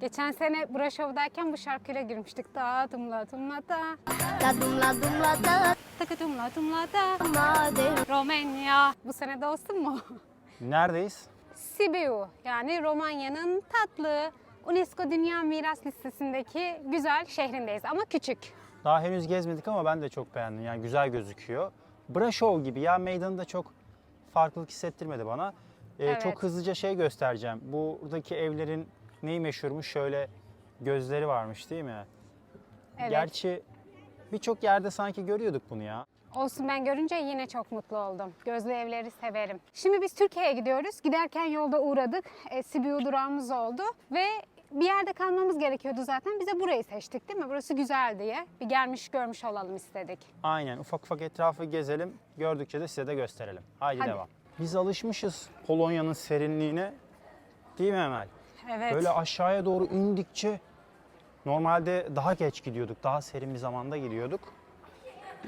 Geçen sene Braşov'dayken bu şarkıyla girmiştik. Da dumla dumla da, La dumla dumla da takı dumla dumla da. Romanya. Bu sene de olsun mu? Neredeyiz? Sibiu yani Romanya'nın tatlı UNESCO Dünya Miras Listesi'ndeki güzel şehrindeyiz ama küçük. Daha henüz gezmedik ama ben de çok beğendim. Yani güzel gözüküyor. Braşov gibi ya meydanı da çok farklılık hissettirmedi bana. Ee, Evet. Çok hızlıca şey göstereceğim. Buradaki evlerin neyi meşhurmuş? Şöyle gözleri varmış değil mi? Evet. Gerçi birçok yerde sanki görüyorduk bunu ya. Olsun ben görünce yine çok mutlu oldum. Gözlü evleri severim. Şimdi biz Türkiye'ye gidiyoruz. Giderken yolda uğradık. E, Sibiu durağımız oldu ve bir yerde kalmamız gerekiyordu zaten. Bize burayı seçtik değil mi? Burası güzel diye. Bir gelmiş görmüş olalım istedik. Aynen ufak ufak etrafı gezelim. Gördükçe de size de gösterelim. Haydi, Hadi. devam. Biz alışmışız Polonya'nın serinliğine. Değil mi Emel? Evet. Böyle aşağıya doğru indikçe normalde daha geç gidiyorduk. Daha serin bir zamanda gidiyorduk.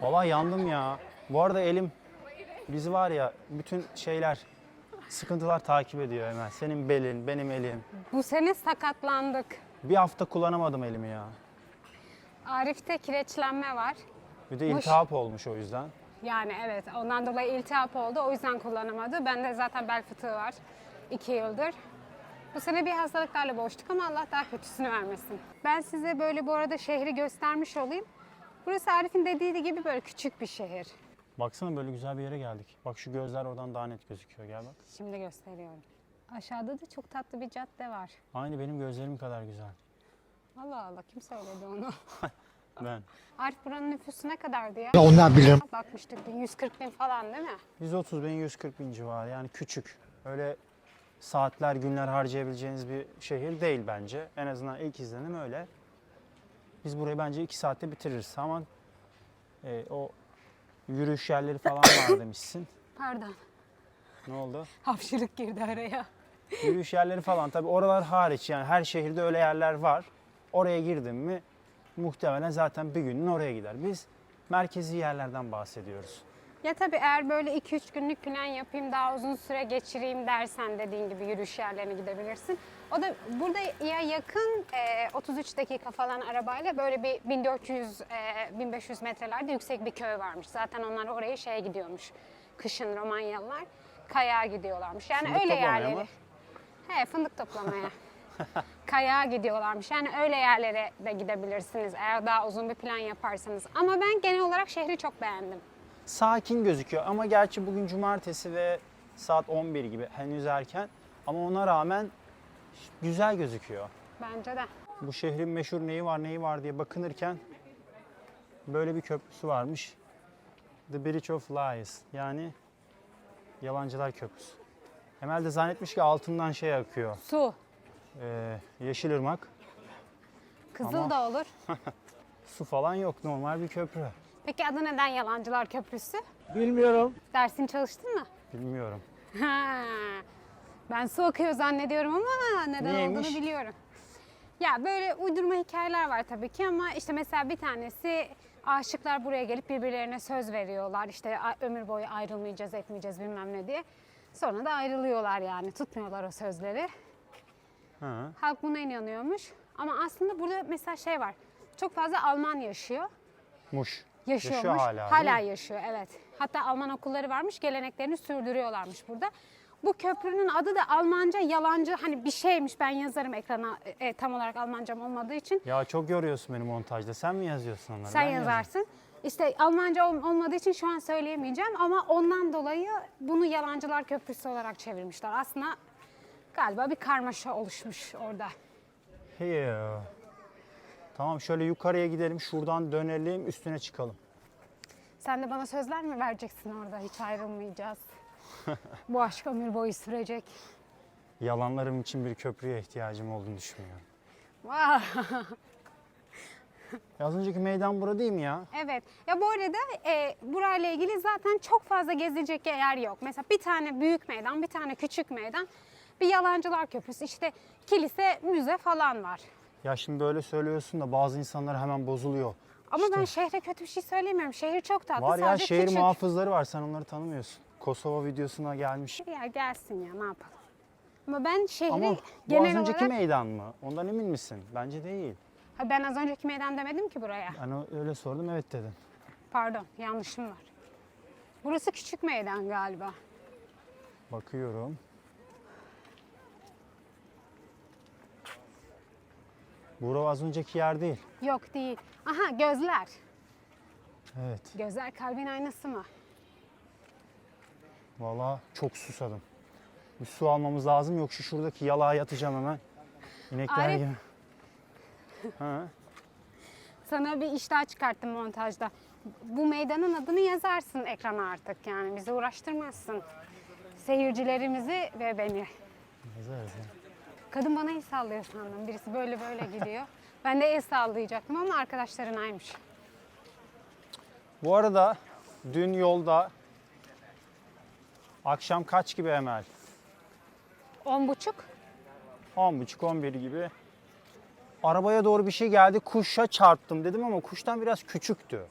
Valla yandım ya. Bu arada elim bizi var ya bütün şeyler sıkıntılar takip ediyor Emel. Senin belin, benim elim. Bu sene sakatlandık. Bir hafta kullanamadım elimi ya. Arif'te kireçlenme var. Bir de iltihap olmuş o yüzden. Yani evet ondan dolayı iltihap oldu. O yüzden kullanamadı. Bende zaten bel fıtığı var. iki yıldır. Bu sene bir hastalıklarla boğuştuk ama Allah daha kötüsünü vermesin. Ben size böyle bu arada şehri göstermiş olayım. Burası Arif'in dediği gibi böyle küçük bir şehir. Baksana böyle güzel bir yere geldik. Bak şu gözler oradan daha net gözüküyor. Gel bak. Şimdi gösteriyorum. Aşağıda da çok tatlı bir cadde var. Aynı benim gözlerim kadar güzel. Allah Allah kim söyledi onu? Ben. Arif buranın nüfusu ne kadardı ya? Ya onlar bilir. Bakmıştık 140 bin falan değil mi? 130 bin, 140 bin civarı yani küçük. Öyle saatler, günler harcayabileceğiniz bir şehir değil bence. En azından ilk izlenim öyle. Biz burayı bence iki saatte bitiririz ama e, o yürüyüş yerleri falan var demişsin. Pardon. Ne oldu? Hapşırık girdi araya. Yürüyüş yerleri falan tabii oralar hariç yani her şehirde öyle yerler var. Oraya girdim mi muhtemelen zaten bir günün oraya gider. Biz merkezi yerlerden bahsediyoruz. Ya tabii eğer böyle 2-3 günlük plan yapayım daha uzun süre geçireyim dersen dediğin gibi yürüyüş yerlerine gidebilirsin. O da burada ya yakın e, 33 dakika falan arabayla böyle bir 1400 e, 1500 metrelerde yüksek bir köy varmış. Zaten onlar oraya şeye gidiyormuş. Kışın Romanyalılar kayağa gidiyorlarmış. Yani Fındık öyle toplamaya yerleri. mı? He fındık toplamaya. kayağa gidiyorlarmış. Yani öyle yerlere de gidebilirsiniz eğer daha uzun bir plan yaparsanız. Ama ben genel olarak şehri çok beğendim. Sakin gözüküyor ama gerçi bugün cumartesi ve saat 11 gibi henüz erken ama ona rağmen güzel gözüküyor. Bence de. Bu şehrin meşhur neyi var neyi var diye bakınırken böyle bir köprüsü varmış. The Bridge of Lies yani Yalancılar Köprüsü. Emel de zannetmiş ki altından şey akıyor. Su. Ee, Yeşilırmak. Kızıl Ama- da olur. Su falan yok normal bir köprü. Peki adı neden Yalancılar Köprüsü? Bilmiyorum. Dersini çalıştın mı? Bilmiyorum. Ha, ben su akıyor zannediyorum ama neden Niyeymiş? olduğunu biliyorum. Ya böyle uydurma hikayeler var tabii ki ama işte mesela bir tanesi aşıklar buraya gelip birbirlerine söz veriyorlar. İşte ömür boyu ayrılmayacağız, etmeyeceğiz bilmem ne diye. Sonra da ayrılıyorlar yani tutmuyorlar o sözleri. Ha. Halk buna inanıyormuş. Ama aslında burada mesela şey var. Çok fazla Alman yaşıyor. Muş. Yaşıyormuş. Yaşıyor hala. mi? yaşıyor evet. Hatta Alman okulları varmış. Geleneklerini sürdürüyorlarmış burada. Bu köprünün adı da Almanca yalancı hani bir şeymiş. Ben yazarım ekrana e, tam olarak Almancam olmadığı için. Ya çok yoruyorsun beni montajda. Sen mi yazıyorsun onları? Sen Ben yazıyorum. yazarsın. İşte Almanca ol- olmadığı için şu an söyleyemeyeceğim ama ondan dolayı bunu Yalancılar Köprüsü olarak çevirmişler. Aslında galiba bir karmaşa oluşmuş orada. Hey. Tamam şöyle yukarıya gidelim. Şuradan dönelim. Üstüne çıkalım. Sen de bana sözler mi vereceksin orada? Hiç ayrılmayacağız. Bu aşk ömür boyu sürecek. Yalanlarım için bir köprüye ihtiyacım olduğunu düşünmüyorum. Ya Az önceki meydan bura değil mi ya? Evet. Ya bu arada e, burayla ilgili zaten çok fazla gezilecek yer yok. Mesela bir tane büyük meydan, bir tane küçük meydan. Bir Yalancılar Köprüsü, işte kilise, müze falan var. Ya şimdi böyle söylüyorsun da bazı insanlar hemen bozuluyor. Ama ben İşte. şehre kötü bir şey söylemiyorum. Şehir çok tatlı. Var ya sadece şehir küçük. muhafızları var sen onları tanımıyorsun. Kosova videosuna gelmiş. Ya gelsin ya ne yapalım. Ama ben şehri Ama bu genel az önceki olarak... meydan mı? Ondan emin misin? Bence değil. Ha, ben az önceki meydan demedim ki buraya. Yani öyle sordum evet dedim. Pardon yanlışım var. Burası küçük meydan galiba. Bakıyorum. Bura az önceki yer değil. Yok değil. Aha gözler. Evet. Gözler kalbin aynası mı? Vallahi çok susadım. Bir su almamız lazım yoksa şuradaki yalağa yatacağım hemen. İnekler Arif. gibi. Ha. Sana bir iştah çıkarttım montajda. Bu meydanın adını yazarsın ekrana artık yani bizi uğraştırmazsın. Seyircilerimizi ve beni. Yazarız ya. Kadın bana el sallıyor sandım. Birisi böyle böyle gidiyor. Ben de el sallayacaktım ama arkadaşlarınaymış. Bu arada dün yolda akşam kaç gibi Emel? On buçuk. 10.30-11 gibi. Arabaya doğru bir şey geldi. Kuşa çarptım dedim ama kuştan biraz küçüktü.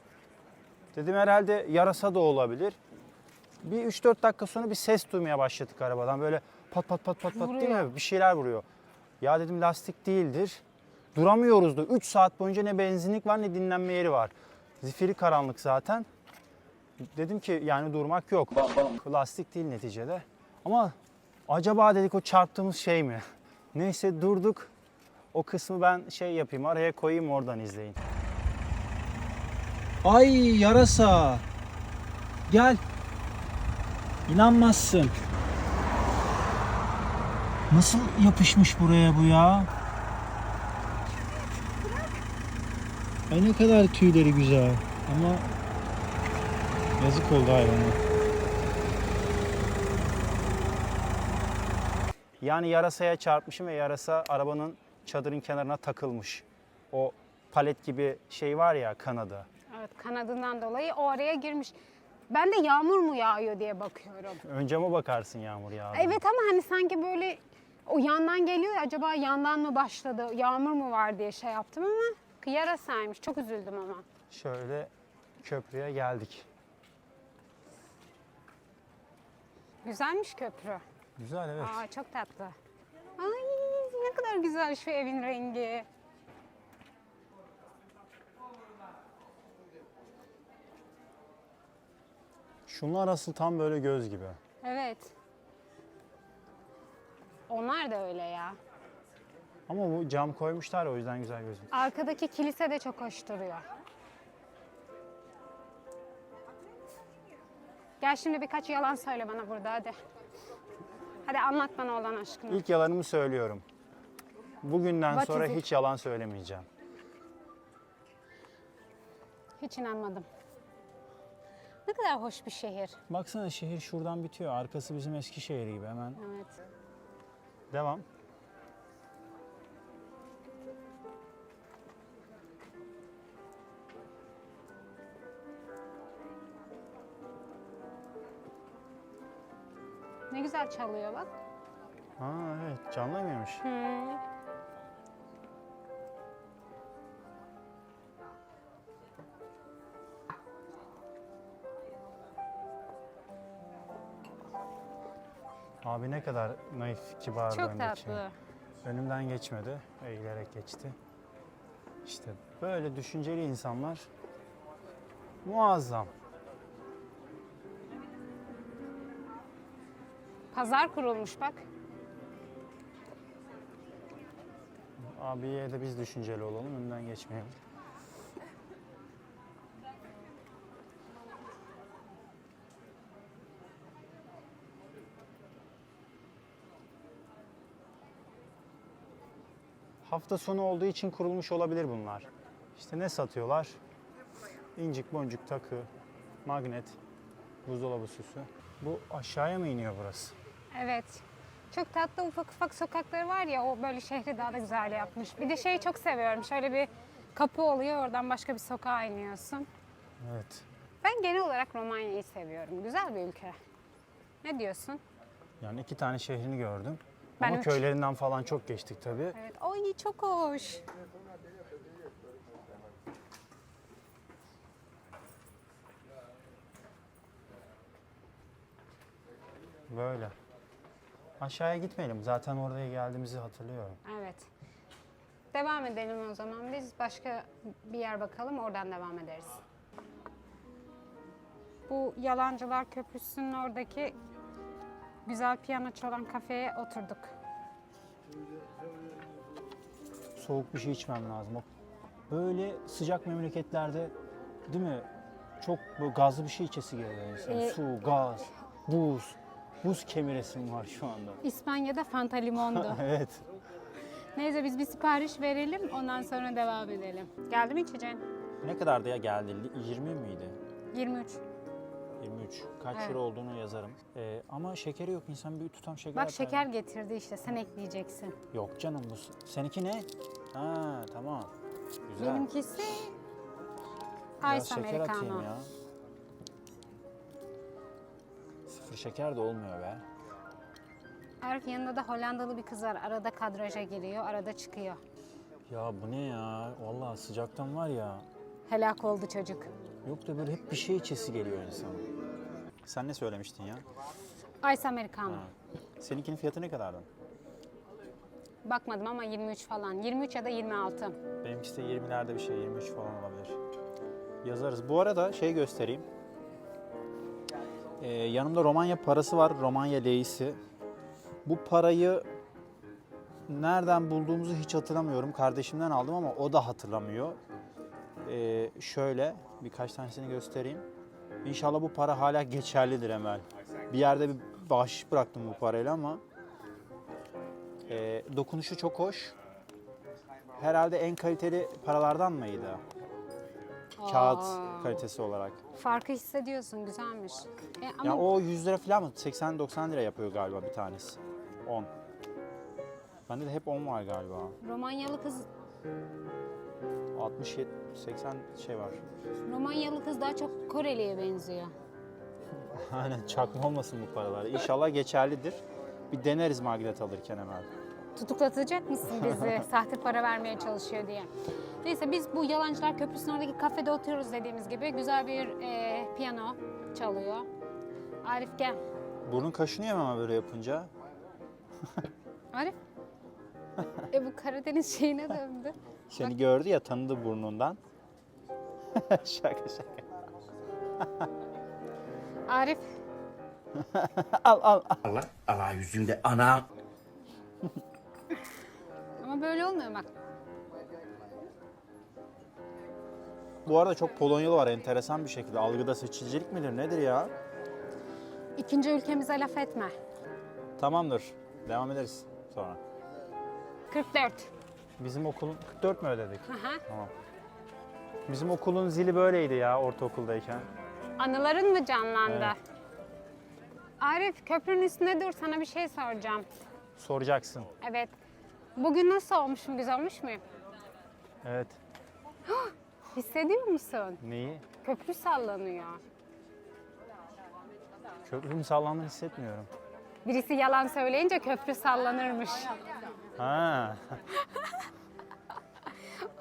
Dedim herhalde yarasa da olabilir. Bir 3-4 dakika sonra bir ses duymaya başladık arabadan. Böyle pat pat pat pat pat değil mi? Bir şeyler vuruyor. Ya dedim lastik değildir. Duramıyoruz da 3 saat boyunca ne benzinlik var ne dinlenme yeri var. Zifiri karanlık zaten. Dedim ki yani durmak yok. Lastik değil neticede. Ama acaba dedik o çarptığımız şey mi? Neyse durduk. O kısmı ben şey yapayım araya koyayım oradan izleyin. Ay yarasa. Gel. İnanmazsın. Nasıl yapışmış buraya bu ya? Ay ne kadar tüyleri güzel. Ama yazık oldu hayvana. Yani yarasaya çarpmışım ve yarasa arabanın çadırın kenarına takılmış. O palet gibi şey var ya kanadı. Evet kanadından dolayı o araya girmiş. Ben de yağmur mu yağıyor diye bakıyorum. Önce mi bakarsın yağmur yağdı? Evet ama hani sanki böyle o yandan geliyor ya acaba yandan mı başladı, yağmur mu var diye şey yaptım ama yarasaymış. Çok üzüldüm ama. Şöyle köprüye geldik. Güzelmiş köprü. Güzel evet. Aa çok tatlı. Ay ne kadar güzel şu evin rengi. Şunlar asıl tam böyle göz gibi. Onlar da öyle ya. Ama bu cam koymuşlar o yüzden güzel gözüküyor. Arkadaki kilise de çok hoş duruyor. Gel şimdi birkaç yalan söyle bana burada hadi. Hadi anlat bana olan aşkını. İlk yalanımı söylüyorum. Bugünden What sonra hiç yalan söylemeyeceğim. Hiç inanmadım. Ne kadar hoş bir şehir. Baksana şehir şuradan bitiyor. Arkası bizim Eskişehir gibi hemen. Evet. Devam. Ne güzel çalıyor bak. Ha evet canlı mıymış? Hmm. Abi ne kadar naif, kibar Çok için. tatlı. Önümden geçmedi, eğilerek geçti. İşte böyle düşünceli insanlar muazzam. Pazar kurulmuş bak. Abiye de biz düşünceli olalım, önünden geçmeyelim. Hafta sonu olduğu için kurulmuş olabilir bunlar. İşte ne satıyorlar? İncik boncuk takı, magnet, buzdolabı süsü. Bu aşağıya mı iniyor burası? Evet. Çok tatlı ufak ufak sokakları var ya o böyle şehri daha da güzel yapmış. Bir de şeyi çok seviyorum. Şöyle bir kapı oluyor oradan başka bir sokağa iniyorsun. Evet. Ben genel olarak Romanya'yı seviyorum. Güzel bir ülke. Ne diyorsun? Yani iki tane şehrini gördüm. Ben Ama üç. köylerinden falan çok geçtik tabii. Evet. Ay çok hoş. Böyle. Aşağıya gitmeyelim. Zaten oraya geldiğimizi hatırlıyorum. Evet. Devam edelim o zaman. Biz başka bir yer bakalım, oradan devam ederiz. Bu Yalancılar Köprüsü'nün oradaki güzel piyano çalan kafeye oturduk. Soğuk bir şey içmem lazım. Böyle sıcak memleketlerde değil mi? Çok böyle gazlı bir şey içesi geliyor insan. Ee, Su, gaz, buz. Buz kemiresim var şu anda. İspanya'da Fanta Limon'du. evet. Neyse biz bir sipariş verelim, ondan sonra devam edelim. Geldi mi içeceğin? Ne kadardı ya geldi? 20 miydi? 23. 23. Kaç Evet. euro olduğunu yazarım. Ee, ama şekeri yok. İnsan bir tutam şeker Bak atar. şeker getirdi işte, sen ekleyeceksin. Yok canım bu. Seninki ne? Ha tamam. Güzel. Benimkisi Biraz Ice şeker atayım Americano. ya. Sıfır şeker de olmuyor be. Arif yanında da Hollandalı bir kız var. Arada kadraja giriyor, arada çıkıyor. Ya bu ne ya? Vallahi sıcaktan var ya. Helak oldu çocuk. Yok da böyle hep bir şey içesi geliyor insan. Sen ne söylemiştin ya? Ice Americano. Ha. Seninkinin fiyatı ne kadardı? Bakmadım ama 23 falan. 23 ya da 26. Benimkisi de 20'lerde bir şey, 23 falan olabilir. Yazarız. Bu arada şey göstereyim. Ee, yanımda Romanya parası var, Romanya leysi. Bu parayı nereden bulduğumuzu hiç hatırlamıyorum. Kardeşimden aldım ama o da hatırlamıyor. Ee, şöyle birkaç tanesini göstereyim. İnşallah bu para hala geçerlidir Emel. Bir yerde bir bahşiş bıraktım bu parayla ama ee, dokunuşu çok hoş. Herhalde en kaliteli paralardan mıydı? Kağıt Aa, kalitesi olarak. Farkı hissediyorsun, güzelmiş. E, ama Ya o 100 lira falan mı? 80-90 lira yapıyor galiba bir tanesi. 10. Bende de hep 10 var galiba. Romanyalı kız 60 80 şey var. Romanyalı kız daha çok Koreli'ye benziyor. Aynen çakma olmasın bu paralar. İnşallah geçerlidir. Bir deneriz magnet alırken hemen. Tutuklatacak mısın bizi sahte para vermeye çalışıyor diye. Neyse biz bu Yalancılar Köprüsü'nün oradaki kafede oturuyoruz dediğimiz gibi. Güzel bir e, piyano çalıyor. Arif gel. Burnun kaşınıyor ama böyle yapınca? Arif. e bu Karadeniz şeyine döndü. Seni gördü ya tanıdı burnundan. şaka şaka. Arif Al al. al. Allah Allah yüzünde ana. ama böyle olmuyor bak. Bu arada çok Polonyalı var enteresan bir şekilde. Algıda seçicilik midir nedir ya? İkinci ülkemize laf etme. Tamamdır. Devam ederiz sonra. 44. Bizim okulun 44 mü ödedik? Aha. Tamam. Bizim okulun zili böyleydi ya ortaokuldayken. Anıların mı canlandı? Evet. Arif köprünün üstünde dur sana bir şey soracağım. Soracaksın. Evet. Bugün nasıl olmuşum? Güzel olmuş muyum? Evet. Hissediyor musun? Neyi? Köprü sallanıyor. Köprünün sallandığını hissetmiyorum. Birisi yalan söyleyince köprü sallanırmış. Ha.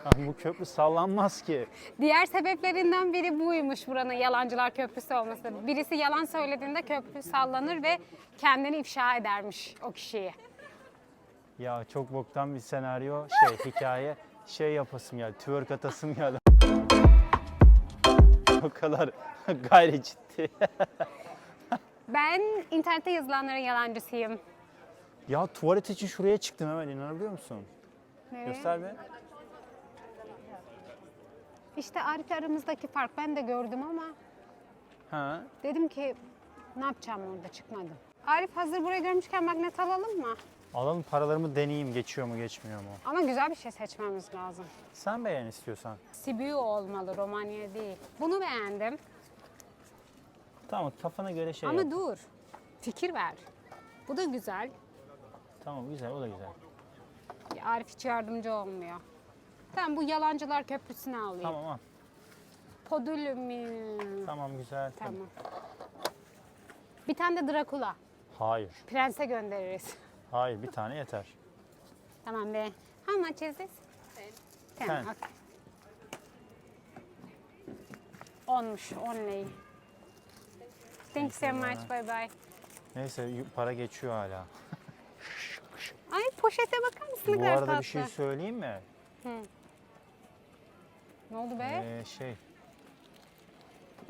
Ha, Bu köprü sallanmaz ki. Diğer sebeplerinden biri buymuş buranın Yalancılar Köprüsü olması. Birisi yalan söylediğinde köprü sallanır ve kendini ifşa edermiş o kişiyi. Ya çok boktan bir senaryo, şey hikaye, şey yapasım geldi, twerk atasım geldi. o kadar gayri ciddi. Ben internette yazılanların yalancısıyım. Ya tuvalet için şuraya çıktım hemen inanabiliyor musun? Evet. Göster be. İşte Arif aramızdaki fark ben de gördüm ama Ha. dedim ki ne yapacağım orada çıkmadım. Arif hazır buraya görmüşken magnet alalım mı? Alalım paralarımı deneyeyim geçiyor mu geçmiyor mu? Ama güzel bir şey seçmemiz lazım. Sen beğen istiyorsan. Sibiu olmalı, Romanya değil. Bunu beğendim. Tamam kafana göre şey Ama yap. dur. Fikir ver. Bu da güzel. Tamam güzel o da güzel. Ya Arif hiç yardımcı olmuyor. Tamam bu Yalancılar Köprüsü'nü alayım. Tamam al. Podülümü. Tamam güzel. Tamam. Bir tane de Drakula. Hayır. Prense göndeririz. Hayır bir tane yeter. tamam be. How much is this? Tamam. Ten. okay. Onmuş, only. Thank you so much. Bye bye. Neyse para geçiyor hala. Ay poşete bakar mısın Bu arada tatlı. bir şey söyleyeyim mi? Ne oldu be? Ee, şey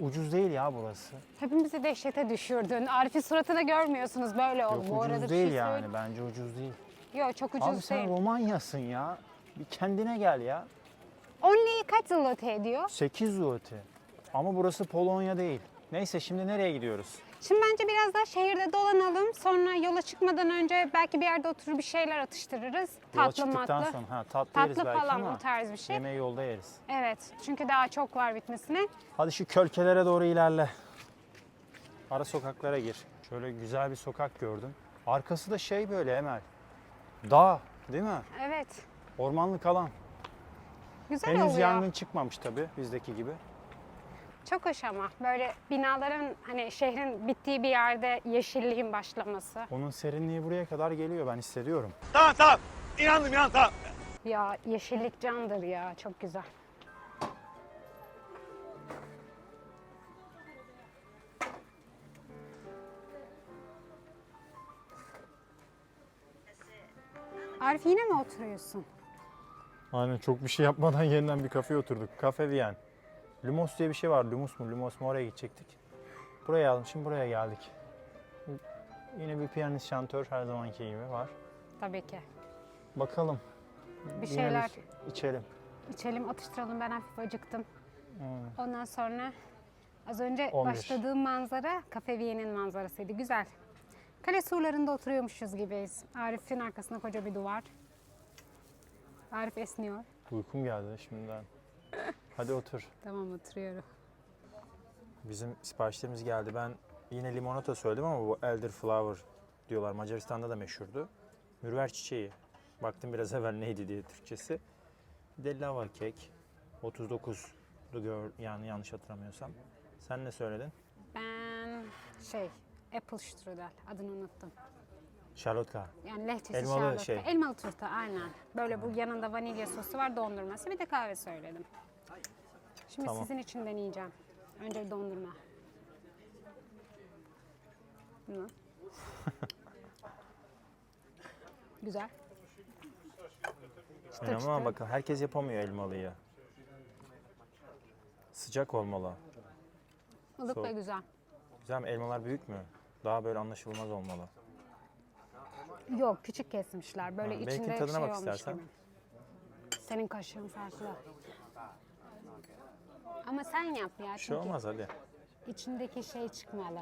ucuz değil ya burası. Hepimizi dehşete düşürdün. Arif'in suratını görmüyorsunuz böyle oldu. Yok Bu arada ucuz bir değil şey yani bence ucuz değil. Yok çok ucuz Abi sen değil. Romanyasın ya. Bir kendine gel ya. Only kaç zloty ediyor? 8 zloty. Ama burası Polonya değil. Neyse şimdi nereye gidiyoruz? Şimdi bence biraz daha şehirde dolanalım. Sonra yola çıkmadan önce belki bir yerde oturur bir şeyler atıştırırız. Yola Tatlı çıktıktan matlı. sonra ha, tatlı, yeriz Tatlı belki falan ama o tarz bir şey. yemeği yolda yeriz. Evet. Çünkü daha çok var bitmesine. Hadi şu kölkelere doğru ilerle. Ara sokaklara gir. Şöyle güzel bir sokak gördüm. Arkası da şey böyle Emel. Dağ değil mi? Evet. Ormanlık alan. Güzel Henüz oluyor. yangın çıkmamış tabii bizdeki gibi. Çok hoş ama böyle binaların hani şehrin bittiği bir yerde yeşilliğin başlaması. Onun serinliği buraya kadar geliyor ben hissediyorum. Tamam tamam. İnandım inan tamam. Ya yeşillik candır ya çok güzel. Arif yine mi oturuyorsun? Aynen çok bir şey yapmadan yeniden bir kafeye oturduk. Kafe Viyen. Lumos diye bir şey var. Lumos mu? Lumos mu? Oraya gidecektik. Buraya aldım. Şimdi buraya geldik. Yine bir piyanist şantör her zamanki gibi var. Tabii ki. Bakalım. Bir Yine şeyler içelim. içelim, atıştıralım. Ben hafif acıktım. Hmm. Ondan sonra az önce 11. başladığım manzara Kafe Viye'nin manzarasıydı. Güzel. Kale surlarında oturuyormuşuz gibiyiz. Arif'in arkasında koca bir duvar. Arif esniyor. Uykum geldi şimdiden. Hadi otur. Tamam oturuyorum. Bizim siparişlerimiz geldi. Ben yine limonata söyledim ama bu elderflower diyorlar. Macaristan'da da meşhurdu. Mürver çiçeği. Baktım biraz evvel neydi diye Türkçesi. Bir de lava kek. 39 gör yani yanlış hatırlamıyorsam. Sen ne söyledin? Ben şey apple strudel adını unuttum. Şarlotka. Yani lehtesi Elmalı şarlotka. şey. Elmalı turta aynen. Böyle bu yanında vanilya sosu var dondurması bir de kahve söyledim. Şimdi Tamam. sizin için deneyeceğim. Önce bir dondurma. Hı. Güzel. Çıtır Ama çıtır. bakın herkes yapamıyor elmalıyı. Sıcak olmalı. Ilık ve soğuk. güzel. Güzel mi? Elmalar büyük mü? Daha böyle anlaşılmaz olmalı. Yok küçük kesmişler. Böyle Ha, benimkinin içinde tadına şey bak olmuş istersen. gibi. Senin kaşığın farklı. Ama sen yap ya. Bir şey çünkü olmaz hadi. içindeki şey çıkmalı.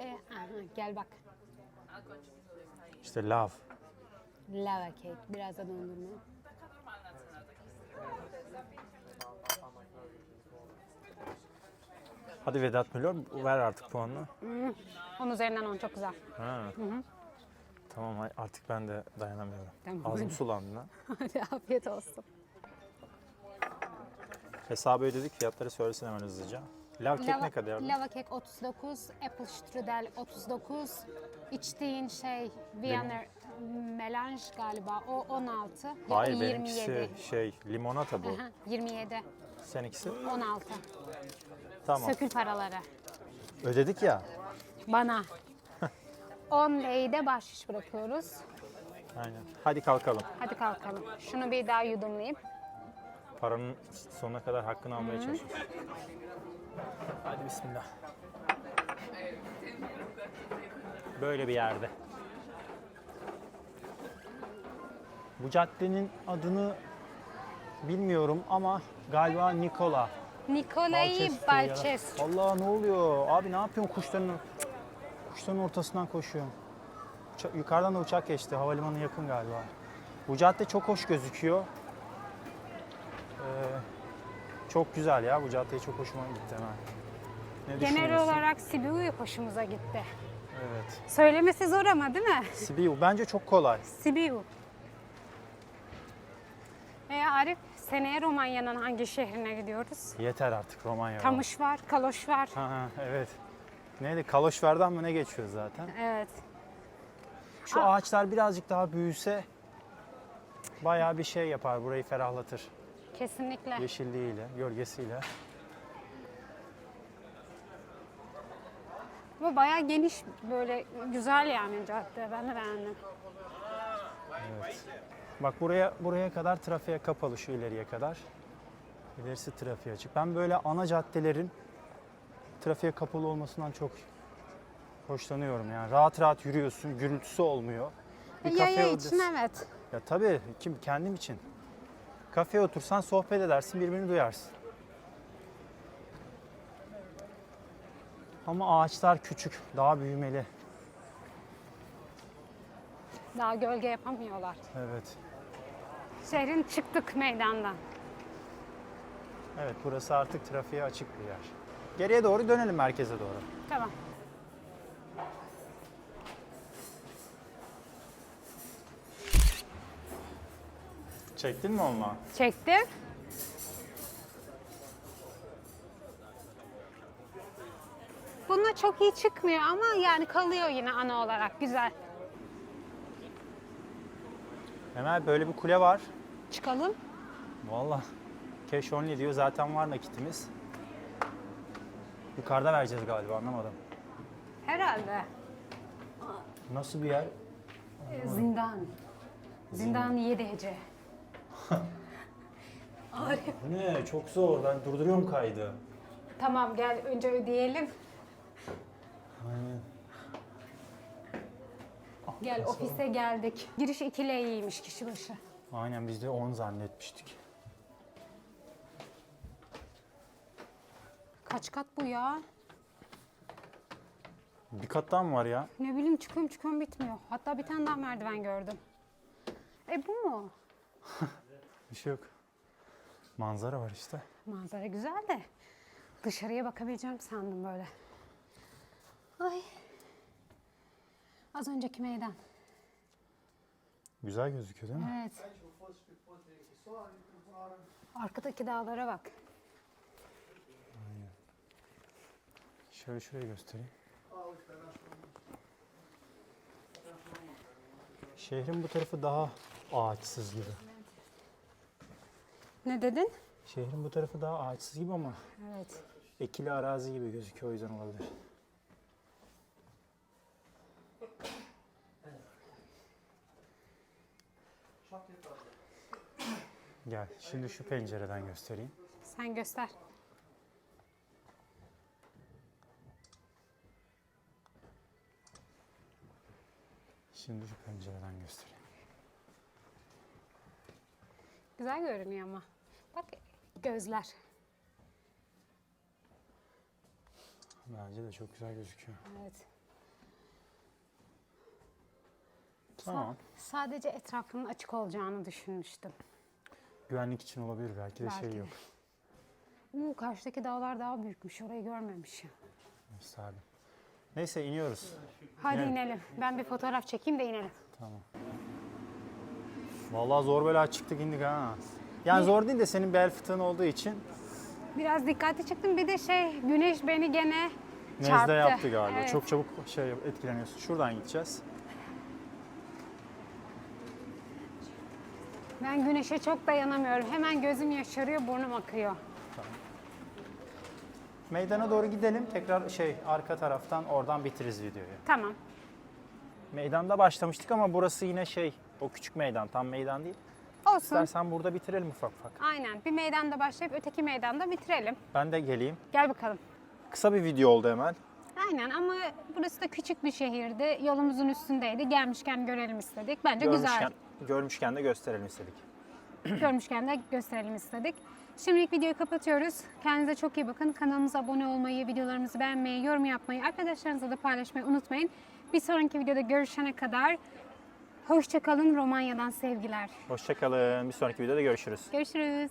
E, aha, gel bak. İşte lav. Lava cake. Biraz da dondurma. Hadi Vedat Milor ver artık puanını. Onun üzerinden on çok güzel. Ha. Tamam hay- artık ben de dayanamıyorum. Tamam, Ağzım sulandı lan. Hadi afiyet olsun. Hesabı ödedik fiyatları söylesin hemen hızlıca. Lav kek ne kadar? lava cake 39, apple strudel 39. İçtiğin şey Vienna melange galiba o 16. Ya o Hayır 27. benimkisi şey limonata bu. Aha, 27, Seninkisi 16. tamam. Sökül paraları. Ödedik ya. Bana. 10 lirayı bahşiş bırakıyoruz. Aynen. Hadi kalkalım. Hadi kalkalım. Şunu bir daha yudumlayayım. Paranın sonuna kadar hakkını almaya çalışıyoruz. Hadi bismillah. Böyle bir yerde. Bu caddenin adını bilmiyorum ama galiba Nikola. Nikolai Balçescu. Allah ne oluyor? Abi ne yapıyorsun kuşların? Kuşların ortasından koşuyorum. Uça- yukarıdan da uçak geçti. Havalimanı yakın galiba. Bu cadde çok hoş gözüküyor. Ee, çok güzel ya. Bu cadde çok hoşuma gitti hemen. Ne Genel düşünüyorsun? olarak Sibiu hoşumuza gitti. Evet. Söylemesi zor ama değil mi? Sibiu bence çok kolay. Sibiu. E Arif, seneye Romanya'nın hangi şehrine gidiyoruz? Yeter artık Romanya. Kamış var, Kaloş var. Ha, ha, evet. Neydi? Kaloşver'den mı ne geçiyor zaten? Evet. Şu ağaçlar birazcık daha büyüse bayağı bir şey yapar. Burayı ferahlatır. Kesinlikle. Yeşilliğiyle, gölgesiyle. Ama bayağı geniş böyle güzel yani cadde. Ben de beğendim. Bak buraya buraya kadar trafiğe kapalı şu ileriye kadar. İlerisi trafiğe açık. Ben böyle ana caddelerin trafiğe kapalı olmasından çok hoşlanıyorum yani. Rahat rahat yürüyorsun, gürültüsü olmuyor. Bir Yaya kafeye için evet. Ya tabii kim kendim için. Kafeye otursan sohbet edersin, birbirini duyarsın. Ama ağaçlar küçük, daha büyümeli. Daha gölge yapamıyorlar. Evet. Şehrin çıktık meydandan. Evet, burası artık trafiğe açık bir yer. Geriye doğru dönelim merkeze doğru. Tamam. Çektin mi onunla? Çektim. Bununla çok iyi çıkmıyor ama yani kalıyor yine ana olarak güzel. Hemen böyle bir kule var. Çıkalım. Vallahi cash only diyor. Zaten var nakitimiz. Yukarıda vereceğiz galiba anlamadım. Herhalde. Nasıl bir yer? Ee, Zindan. Zindan 7 hece. Bu ne? Çok zor. Ben durduruyorum kaydı. Tamam gel önce ödeyelim. Gel ofise geldik. Giriş 2 LY'ymiş kişi başı. Aynen biz de 10 zannetmiştik. Kaç kat bu ya? Bir kat daha mı var ya? Ne bileyim çıkıyorum çıkıyorum bitmiyor. Hatta bir tane daha merdiven gördüm. E bu mu? Bir şey yok. Manzara var işte. Manzara güzel de dışarıya bakabileceğim sandım böyle. Ay. Az önceki meydan. Güzel gözüküyor değil mi? Evet. Arkadaki dağlara bak. Şöyle şuraya göstereyim. Şehrin bu tarafı daha ağaçsız gibi. Ne dedin? Şehrin bu tarafı daha ağaçsız gibi ama Evet. ekili arazi gibi gözüküyor o yüzden olabilir. Gel şimdi şu pencereden göstereyim. Sen göster. Şimdi şu pencereden göstereyim. Güzel görünüyor ama. Bak gözler. Bence de çok güzel gözüküyor. Evet. Tamam. Sadece etrafının açık olacağını düşünmüştüm. Güvenlik için olabilir belki de Belki şey de. yok. Uuu karşıdaki dağlar daha büyükmüş. Orayı görmemişim. Salim. Neyse iniyoruz. Hadi Evet. inelim. Ben bir fotoğraf çekeyim de inelim. Tamam. Vallahi zor bela çıktık indik ha. Yani zor değil de senin bel fıtığın olduğu için Biraz dikkatli çıktım. Bir de şey güneş beni gene nezle çarptı. yaptı galiba. Evet. Çok çabuk şey etkileniyorsun. Şuradan gideceğiz. Ben güneşe çok dayanamıyorum. Hemen gözüm yaşarıyor, burnum akıyor. Meydana doğru gidelim. Tekrar şey arka taraftan oradan bitiririz videoyu. Tamam. Meydanda başlamıştık ama burası yine şey o küçük meydan tam meydan değil. Olsun. İstersen burada bitirelim ufak ufak. Aynen. Bir meydanda başlayıp öteki meydanda bitirelim. Ben de geleyim. Gel bakalım. Kısa bir video oldu hemen. Aynen ama burası da küçük bir şehirdi. Yolumuzun üstündeydi. Gelmişken görelim istedik. Bence güzel. Görmüşken, görmüşken de gösterelim istedik. Görmüşken de gösterelim istedik. Şimdilik videoyu kapatıyoruz. Kendinize çok iyi bakın. Kanalımıza abone olmayı, videolarımızı beğenmeyi, yorum yapmayı, arkadaşlarınızla da paylaşmayı unutmayın. Bir sonraki videoda görüşene kadar hoşçakalın. Romanya'dan sevgiler. Hoşçakalın. Bir sonraki videoda görüşürüz. Görüşürüz.